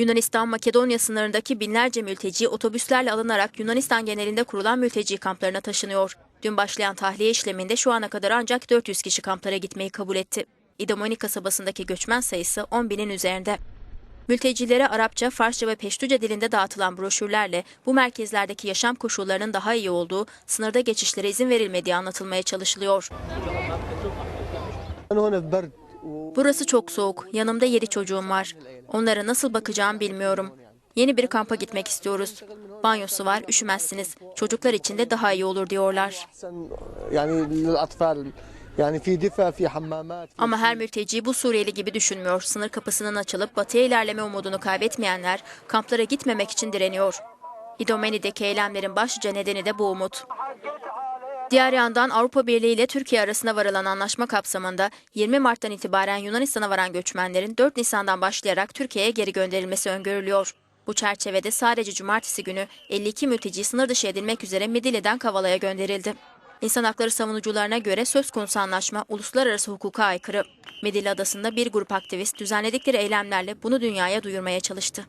Yunanistan-Makedonya sınırındaki binlerce mülteci otobüslerle alınarak Yunanistan genelinde kurulan mülteci kamplarına taşınıyor. Dün başlayan tahliye işleminde şu ana kadar ancak 400 kişi kamplara gitmeyi kabul etti. İdomoni kasabasındaki göçmen sayısı 10 binin üzerinde. Mültecilere Arapça, Farsça ve Peştuca dilinde dağıtılan broşürlerle bu merkezlerdeki yaşam koşullarının daha iyi olduğu, sınırda geçişlere izin verilmediği anlatılmaya çalışılıyor. Burası çok soğuk. Yanımda yedi çocuğum var. Onlara nasıl bakacağım bilmiyorum. Yeni bir kampa gitmek istiyoruz. Banyosu var, üşümezsiniz. Çocuklar için de daha iyi olur diyorlar. Ama her mülteci bu Suriyeli gibi düşünmüyor. Sınır kapısının açılıp batıya ilerleme umudunu kaybetmeyenler kamplara gitmemek için direniyor. İdomeni'deki eylemlerin başlıca nedeni de bu umut. Diğer yandan Avrupa Birliği ile Türkiye arasında varılan anlaşma kapsamında 20 Mart'tan itibaren Yunanistan'a varan göçmenlerin 4 Nisan'dan başlayarak Türkiye'ye geri gönderilmesi öngörülüyor. Bu çerçevede sadece cumartesi günü 52 mülteci sınır dışı edilmek üzere Medine'den Kavala'ya gönderildi. İnsan hakları savunucularına göre söz konusu anlaşma uluslararası hukuka aykırı. Midilli Adası'nda bir grup aktivist düzenledikleri eylemlerle bunu dünyaya duyurmaya çalıştı.